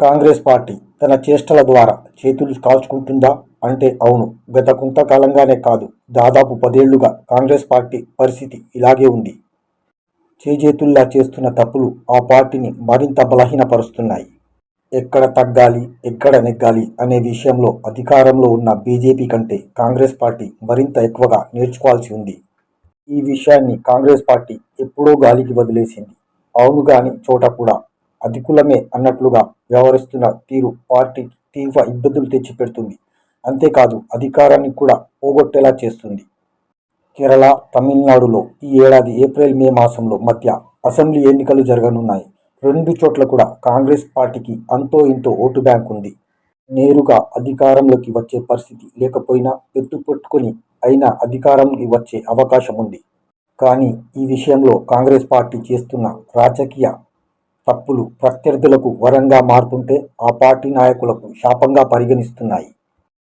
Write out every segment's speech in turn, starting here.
Congress party తన చేష్టల ద్వారా చేతులు కాల్చుకుంటుందా అంటే అవును. గత కొంతకాలంగానే కాదు. దాదాపు పదేళ్ళుగా కాంగ్రెస్ పార్టీ పరిస్థితి ఇలాగే ఉంది. చేజేతుల్లా చేస్తున్న తప్పులు ఆ పార్టీని మరింత బలహీనపరుస్తున్నాయి. ఎక్కడ తగ్గాలి ఎక్కడ నెగ్గాలి అనే విషయంలో అధికారంలో ఉన్న బీజేపీ కంటే కాంగ్రెస్ పార్టీ మరింత ఎక్కువగా నేర్చుకోవాల్సి ఉంది. ఈ విషయాన్ని కాంగ్రెస్ పార్టీ ఎప్పుడో గాలికి వదిలేసింది. అవును గాని చోట కూడా అధికులమే అన్నట్లుగా వ్యవహరిస్తున్న తీరు పార్టీకి తీవ్ర ఇబ్బందులు తెచ్చిపెడుతుంది. అంతేకాదు అధికారాన్ని కూడా పోగొట్టేలా చేస్తుంది. కేరళ తమిళనాడులో ఈ ఏడాది ఏప్రిల్ మే మాసంలో మధ్య అసెంబ్లీ ఎన్నికలు జరగనున్నాయి. రెండు చోట్ల కూడా కాంగ్రెస్ పార్టీకి అంతో ఇంతో ఓటు బ్యాంక్ ఉంది. నేరుగా అధికారంలోకి వచ్చే పరిస్థితి లేకపోయినా పెట్టు పెట్టుకొని అయినా అధికారంలోకి వచ్చే అవకాశం ఉంది. కానీ ఈ విషయంలో కాంగ్రెస్ పార్టీ చేస్తున్న రాజకీయ తప్పులు ప్రత్యర్థులకు వరంగా మారుతుంటే ఆ పార్టీ నాయకులకు శాపంగా పరిగణిస్తున్నాయి.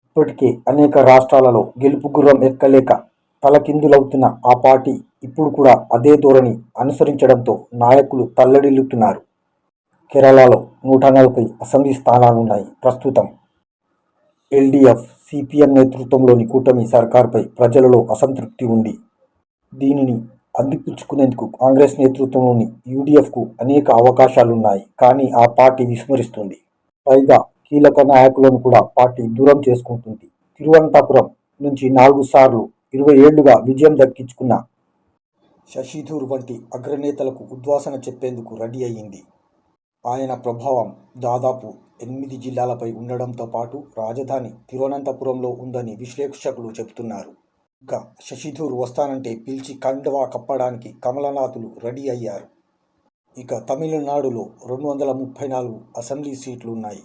ఇప్పటికే అనేక రాష్ట్రాలలో గెలుపు గుర్రం ఎక్కలేక తలకిందులవుతున్న ఆ పార్టీ ఇప్పుడు కూడా అదే ధోరణి అనుసరించడంతో నాయకులు తల్లడిల్లుతున్నారు. కేరళలో నూట నలభై అసెంబ్లీ స్థానాలున్నాయి ప్రస్తుతం. ఎల్డీఎఫ్ సిపిఎం నేతృత్వంలోని కూటమి సర్కార్పై ప్రజలలో అసంతృప్తి ఉంది. దీనిని అందిపుచ్చుకునేందుకు కాంగ్రెస్ నేతృత్వంలోని యూడీఎఫ్కు అనేక అవకాశాలున్నాయి కానీ ఆ పార్టీ విస్మరిస్తుంది. పైగా కీలక నాయకులను కూడా పార్టీ దూరం చేసుకుంటుంది. తిరువనంతపురం నుంచి నాలుగు సార్లు ఇరవై ఏళ్ళుగా విజయం దక్కించుకున్న శశిధూర్ వంటి అగ్రనేతలకు ఉద్వాసన చెప్పేందుకు రెడీ అయ్యింది. ఆయన ప్రభావం దాదాపు ఎనిమిది జిల్లాలపై ఉండడంతో పాటు రాజధాని తిరువనంతపురంలో ఉందని విశ్లేషకులు చెబుతున్నారు. ఇంకా శశిధూర్ వస్తానంటే పిలిచి కండవా కప్పడానికి కమలనాథులు రెడీ అయ్యారు. ఇక తమిళనాడులో రెండు వందల ముప్పై నాలుగు అసెంబ్లీ సీట్లు ఉన్నాయి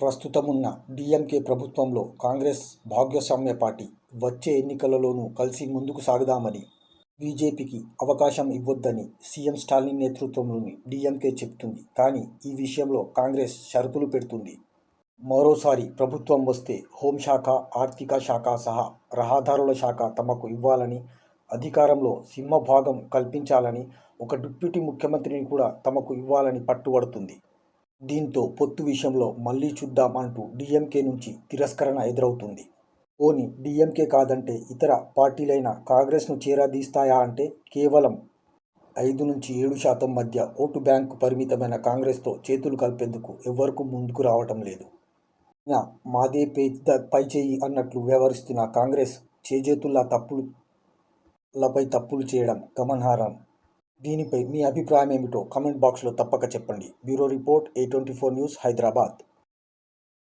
ప్రస్తుతం ఉన్న డిఎంకే ప్రభుత్వంలో కాంగ్రెస్ భాగస్వామ్య పార్టీ వచ్చే ఎన్నికలలోనూ కలిసి ముందుకు సాగుదామని బీజేపీకి అవకాశం ఇవ్వొద్దని సీఎం స్టాలిన్ నేతృత్వంలోని డిఎంకే చెబుతుంది. కానీ ఈ విషయంలో కాంగ్రెస్ షరతులు పెడుతుంది. మరోసారి ప్రభుత్వం వస్తే హోంశాఖ ఆర్థిక శాఖ సహా రహదారుల శాఖ తమకు ఇవ్వాలని అధికారంలో సింహభాగం కల్పించాలని ఒక డిప్యూటీ ముఖ్యమంత్రిని కూడా తమకు ఇవ్వాలని పట్టుబడుతుంది. దీంతో పొత్తు విషయంలో మళ్ళీ చూద్దాం అంటూ డిఎంకే నుంచి తిరస్కరణ ఎదురవుతుంది. ఓని డిఎంకే కాదంటే ఇతర పార్టీలైన కాంగ్రెస్ను చేరదీస్తాయా అంటే కేవలం ఐదు నుంచి ఏడు శాతం మధ్య ఓటు బ్యాంకు పరిమితమైన కాంగ్రెస్తో చేతులు కలిపేందుకు ఎవరికూ ముందుకు రావటం లేదు. మాదే పెద్ద పైచేయి అన్నట్లు వ్యవహరిస్తున్న కాంగ్రెస్ చేజేతుల్లా తప్పులపై తప్పులు చేయడం గమనార్హం. దీనిపై మీ అభిప్రాయం ఏమిటో కామెంట్ బాక్స్లో తప్పక చెప్పండి. Bureau report A twenty four news Hyderabad.